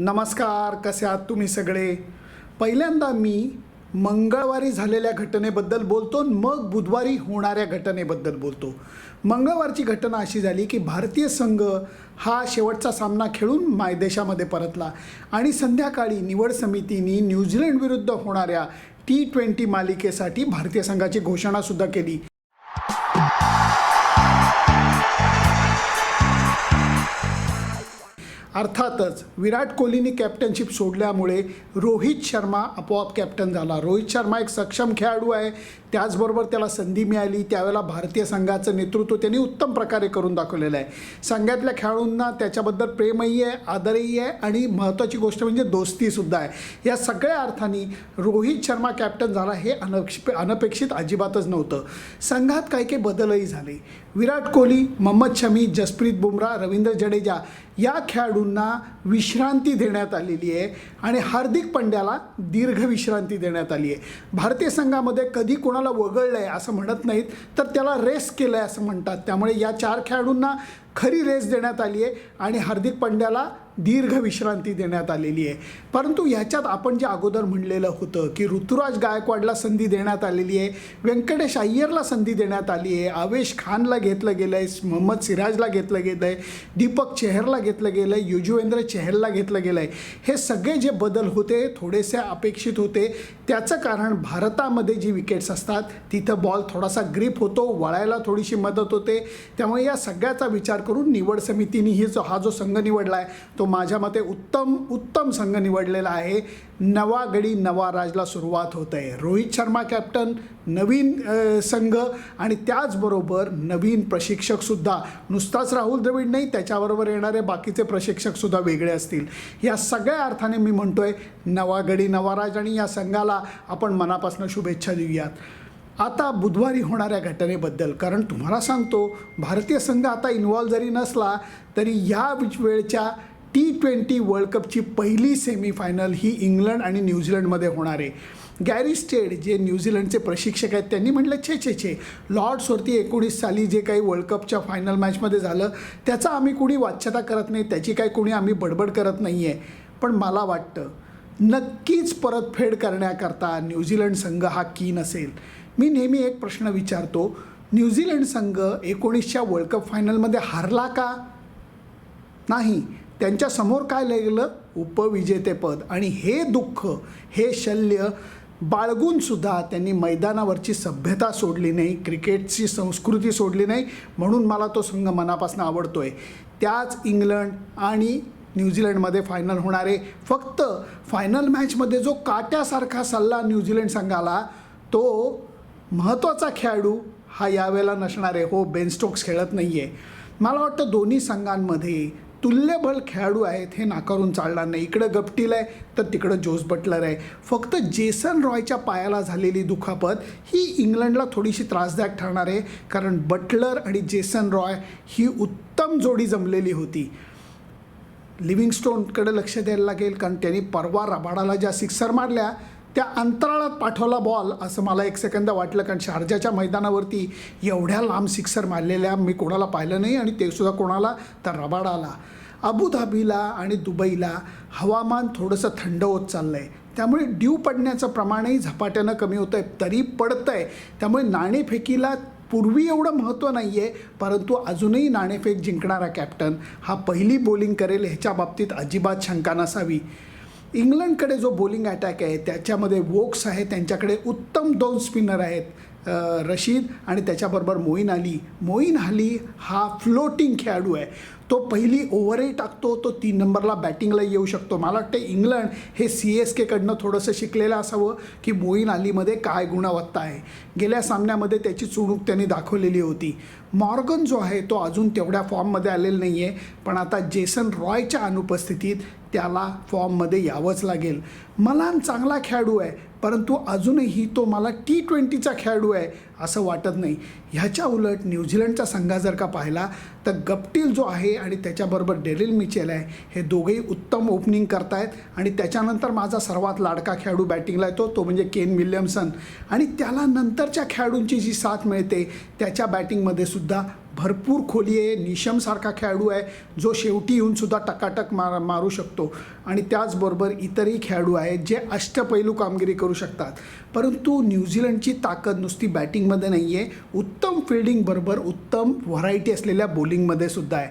नमस्कार कसे आहात तुम्ही सगळे? पहिल्यांदा मी मंगळवारी झालेल्या घटनेबद्दल बोलतो आणि मग बुधवारी होणाऱ्या घटनेबद्दल बोलतो. मंगळवारची घटना अशी झाली की भारतीय संघ हा शेवटचा सामना खेळून मायदेशामध्ये परतला आणि संध्याकाळी निवड समितीने न्यूझीलंड विरुद्ध होणाऱ्या टी ट्वेंटी मालिकेसाठी भारतीय संघाची घोषणासुद्धा केली. अर्थातच विराट कोहलीने कॅप्टनशिप सोडल्यामुळे रोहित शर्मा आपोआप कॅप्टन झाला. रोहित शर्मा एक सक्षम खेळाडू आहे. त्याचबरोबर त्याला संधी मिळाली त्यावेळेला भारतीय संघाचं नेतृत्व त्यांनी उत्तम प्रकारे करून दाखवलेलं आहे. संघातल्या खेळाडूंना त्याच्याबद्दल प्रेमही आहे आदरही आहे आणि महत्त्वाची गोष्ट म्हणजे दोस्तीसुद्धा आहे. या सगळ्या अर्थाने रोहित शर्मा कॅप्टन झाला हे अनक्ष अनपेक्षित अजिबातच नव्हतं. संघात काही काही बदलही झाले. विराट कोहली मोहम्मद शमी जसप्रीत बुमराह रवींद्र जडेजा या खेळाडूंना विश्रांती देण्यात आलेली आहे आणि हार्दिक पंड्याला दीर्घ विश्रांती देण्यात आली आहे. भारतीय संघामध्ये कधी कोणाला वगळलं आहे असं म्हणत नाहीत तर त्याला रेस केलं आहे असं म्हणतात. त्यामुळे या चार खेळाडूंना खरी रेस देण्यात आली आहे आणि हार्दिक पंड्याला दीर्घ विश्रांती देण्यात आलेली आहे. परंतु ह्याच्यात आपण जे अगोदर म्हणलेलं होतं की ऋतुराज गायकवाडला संधी देण्यात आलेली आहे व्यंकटेश अय्यरला संधी देण्यात आली आहे आवेश खानला घेतलं गेलं आहे मोहम्मद सिराजला घेतलं गेलं आहे दीपक चेहरला घेतलं गेलं आहे युजवेंद्र चेहरला घेतलं गेलं आहे हे सगळे जे बदल होते थोडेसे अपेक्षित होते त्याचं कारण भारतामध्ये जी विकेट्स असतात तिथं बॉल थोडासा ग्रीप होतो वळायला थोडीशी मदत होते. त्यामुळे या सगळ्याचा विचार करून निवड समितीने ही जो हा जो संघ निवडला आहे तो माझ्या मते उत्तम उत्तम संघ निवडलेला आहे. नवा गडी नवा राजला सुरुवात होत आहे रोहित शर्मा कॅप्टन नवीन संघ आणि त्याचबरोबर नवीन प्रशिक्षकसुद्धा नुसताच राहुल द्रविड नाही त्याच्याबरोबर येणारे बाकीचे प्रशिक्षकसुद्धा वेगळे असतील. या सगळ्या अर्थाने मी म्हणतोय नवा गडी नवा राज आणि या संघाला आपण मनापासून शुभेच्छा देऊयात. आता बुधवारी होणाऱ्या घटनेबद्दल कारण तुम्हाला सांगतो भारतीय संघ आता इन्व्हॉल्व जरी नसला तरी या वेळच्या टी ट्वेंटी वर्ल्ड कपची पहिली सेमीफायनल ही इंग्लंड आणि न्यूझीलंडमध्ये होणार आहे. गॅरी स्टेड जे न्यूझीलंडचे प्रशिक्षक आहेत त्यांनी म्हटलं छे छे छे लॉर्ड्सवरती एकोणीस साली जे काही वर्ल्ड कपच्या फायनल मॅचमध्ये झालं त्याचा आम्ही कुणी वाच्यता करत नाही त्याची काही कुणी आम्ही बडबड करत नाही आहे पण मला वाटतं नक्कीच परतफेड करण्याकरता न्यूझीलंड संघ हा की नसेल मी नेहमी एक प्रश्न विचारतो न्यूझीलंड संघ एकोणीसच्या वर्ल्ड कप फायनलमध्ये हारला का? नाही. त्यांच्यासमोर काय लागलं उपविजेतेपद. आणि हे दुःख हे शल्य बाळगूनसुद्धा त्यांनी मैदानावरची सभ्यता सोडली नाही क्रिकेटची संस्कृती सोडली नाही म्हणून मला तो संघ मनापासून आवडतो आहे त्याच इंग्लंड आणि न्यूझीलंडमध्ये फायनल होणारे फक्त फायनल मॅचमध्ये जो काट्यासारखा सल्ला न्यूझीलंड संघाला तो महत्त्वाचा खेळाडू हा यावेळेला नसणार आहे. हो बेनस्टोक्स खेळत नाही आहे मला वाटतं दोन्ही संघांमध्ये तुल्यबळ खेळाडू आहेत हे नाकारून चालणार नाही. इकडं गपटील आहे तर तिकडं जोस बटलर आहे. फक्त जेसन रॉयच्या पायाला झालेली दुखापत ही इंग्लंडला थोडीशी त्रासदायक ठरणार आहे कारण बटलर आणि जेसन रॉय ही उत्तम जोडी जमलेली होती. लिव्हिंगस्टोनकडे लक्ष द्यायला लागेल कारण त्यांनी परवा रबाडाला ज्या सिक्सर मारल्या त्या अंतराळात पाठवला बॉल असं मला एक सेकंद वाटलं. कारण शारजाच्या मैदानावरती एवढ्या लांब सिक्सर मारलेल्या मी कोणाला पाहिलं नाही आणि ते सुद्धा कोणाला? तर रबाडाला. अबुधाबीला आणि दुबईला हवामान थोडंसं थंड होत चाललं आहे त्यामुळे ड्यू पडण्याचं प्रमाणही झपाट्यानं कमी होतं आहे तरी पडतं आहे त्यामुळे नाणेफेकीला पूर्वी एवढं महत्त्व नाही आहे परंतु अजूनही नाणेफेक जिंकणारा कॅप्टन हा पहिली बॉलिंग करेल ह्याच्या बाबतीत अजिबात शंका नसावी. इंग्लंडकडे जो बॉलिंग अटॅक आहे त्याच्यामध्ये वोक्स आहे त्यांच्याकडे उत्तम दोन स्पिनर आहेत रशीद आणि त्याच्याबरोबर मोईन अली. मोईन अली हा फ्लोटिंग खेळाडू आहे. तो पहिली ओव्हरही टाकतो तो तीन नंबरला बॅटिंगला येऊ शकतो. मला वाटतं इंग्लंड हे सी एस केकडनं थोडंसं शिकलेलं असावं की मोईन अलीमध्ये काय गुणवत्ता आहे. गेल्या सामन्यामध्ये त्याची चुणूक त्यांनी दाखवलेली होती. मॉर्गन जो आहे तो अजून तेवढ्या फॉर्ममध्ये आलेला नाही आहे पण आता जेसन रॉयच्या अनुपस्थितीत त्याला फॉर्ममध्ये यावंच लागेल. मलान चांगला खेळाडू आहे परंतु अजूनही तो मला टी ट्वेंटीचा खेळाडू आहे असं वाटत नाही. ह्याच्या उलट न्यूझीलंडचा संघा जर का पाहिला तर गप्टील जो आहे आणि त्याच्याबरोबर डेरिल मिचेल आहे हे दोघेही उत्तम ओपनिंग करतायत. आणि त्याच्यानंतर माझा सर्वात लाडका खेळाडू बॅटिंगला येतो तो म्हणजे केन विल्यमसन. आणि त्याला नंतरच्या खेळाडूंची जी साथ मिळते त्याच्या बॅटिंगमध्ये सुद्धा भरपूर खोली आहे निशमसारखा खेळाडू आहे जो शेवटी येऊन सुद्धा टकाटक मार मारू शकतो. आणि त्याचबरोबर इतरही खेळाडू आहेत जे अष्टपैलू कामगिरी करू शकतात. परंतु न्यूझीलंडची ताकद नुसती बॅटिंगमध्ये नाही आहे उत्तम फिल्डिंगबरोबर उत्तम व्हरायटी असलेल्या बॉलिंगमध्ये सुद्धा आहे.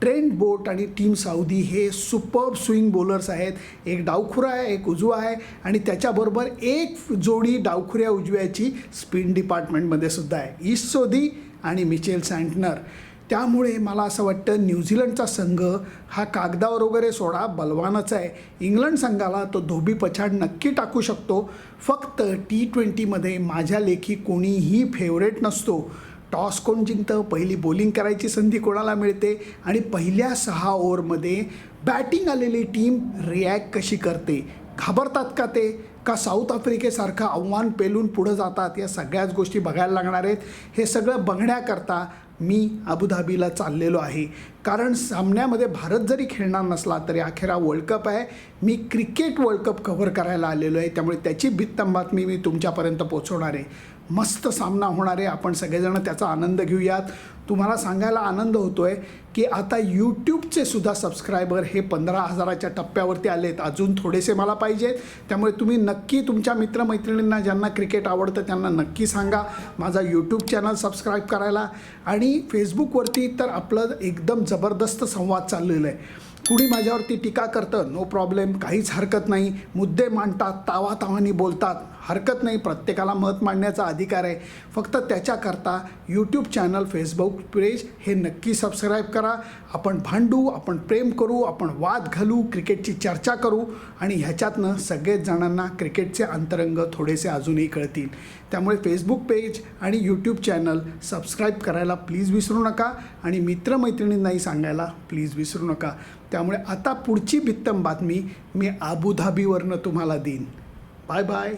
ट्रेंड बोट आणि टीम साऊदी हे सुपर्ब स्विंग बॉलर्स आहेत. एक डावखुरा आहे एक उजवा आहे आणि त्याच्याबरोबर एक जोडी डावखुऱ्या उजव्याची स्पिन डिपार्टमेंटमध्ये सुद्धा आहे. ईस्ट सोदी आणि मिचेल सँटनर त्यामुळे मला असं वाटतं न्यूझीलंडचा संघ हा कागदावर वगैरे सोडा बलवानच आहे. इंग्लंड संघाला तो धोबी पछाड नक्की टाकू शकतो. फक्त टी ट्वेंटीमध्ये माझ्या लेखी कोणीही फेवरेट नसतो. टॉस कोण जिंकतं? पहिली बॉलिंग करायची संधी कोणाला मिळते? आणि पहिल्या सहा ओव्हरमध्ये बॅटिंग आलेली टीम रिॲक्ट कशी करते? घाबरतात का ते? का साऊथ आफ्रिकेसारखं आव्हान पेलून पुढं जातात? या सगळ्याच गोष्टी बघायला लागणार आहेत. हे सगळं बघण्याकरता मी अबुधाबीला चाललेलो आहे. कारण सामन्यामध्ये भारत जरी खेळणार नसला तरी अखेर हा वर्ल्ड कप आहे. मी क्रिकेट वर्ल्ड कप कव्हर करायला आलेलो आहे. त्यामुळे त्याची भित्तम बातमी मी तुमच्यापर्यंत पोचवणार आहे. मस्त सामना होणार आहे. आपण सगळेजण त्याचा आनंद घेऊयात. तुम्हाला सांगायला आनंद होतो आहे की आता यूट्यूबचे सुद्धा सबस्क्रायबर हे पंधरा हजाराच्या टप्प्यावरती आलेत. अजून थोडेसे मला पाहिजेत. त्यामुळे तुम्ही नक्की तुमच्या मित्रमैत्रिणींना ज्यांना क्रिकेट आवडतं त्यांना नक्की सांगा. माझा यूट्यूब चॅनल सबस्क्राईब करायला. आणि फेसबुकवरती तर आपलं एकदम जबरदस्त संवाद चाललेला आहे. कुणी माझ्यावरती टीका करतं नो प्रॉब्लेम काहीच हरकत नाही. मुद्दे मांडतात तावातावानी बोलतात. हरकत नाही प्रत्येकाला मत मांडण्याचा अधिकार आहे. फक्त त्याच्याकरता यूट्यूब चॅनल फेसबुक पेज हे नक्की सबस्क्राईब करा. आपण भांडू आपण प्रेम करू आपण वाद घालू क्रिकेटची चर्चा करू आणि ह्याच्यातनं सगळेच जणांना क्रिकेटचे अंतरंग थोडेसे अजूनही कळतील. त्यामुळे फेसबुक पेज आणि यूट्यूब चॅनल सबस्क्राईब करायला प्लीज विसरू नका आणि मित्रमैत्रिणींनाही सांगायला प्लीज विसरू नका. त्यामुळे आता पुढची बित्तम बातमी मी आबुधाबीवरनं तुम्हाला देईन. Bye bye.